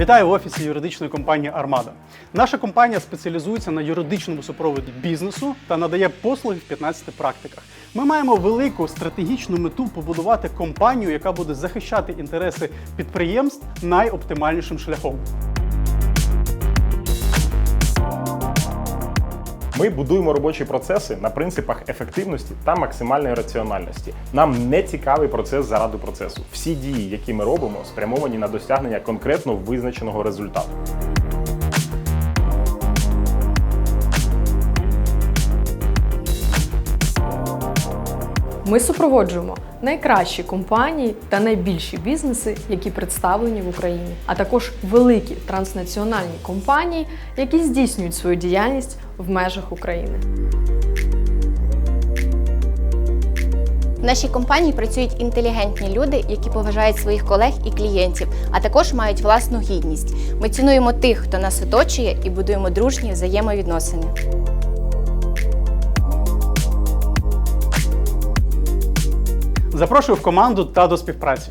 Вітаю в офісі юридичної компанії Армада. Наша компанія спеціалізується на юридичному супроводі бізнесу та надає послуги в 15 практиках. Ми маємо велику стратегічну мету побудувати компанію, яка буде захищати інтереси підприємств найоптимальнішим шляхом. Ми будуємо робочі процеси на принципах ефективності та максимальної раціональності. Нам не цікавий процес заради процесу. Всі дії, які ми робимо, спрямовані на досягнення конкретно визначеного результату. Ми супроводжуємо найкращі компанії та найбільші бізнеси, які представлені в Україні, а також великі транснаціональні компанії, які здійснюють свою діяльність в межах України. В нашій компанії працюють інтелігентні люди, які поважають своїх колег і клієнтів, а також мають власну гідність. Ми цінуємо тих, хто нас оточує, і будуємо дружні взаємовідносини. Запрошую в команду та до співпраці.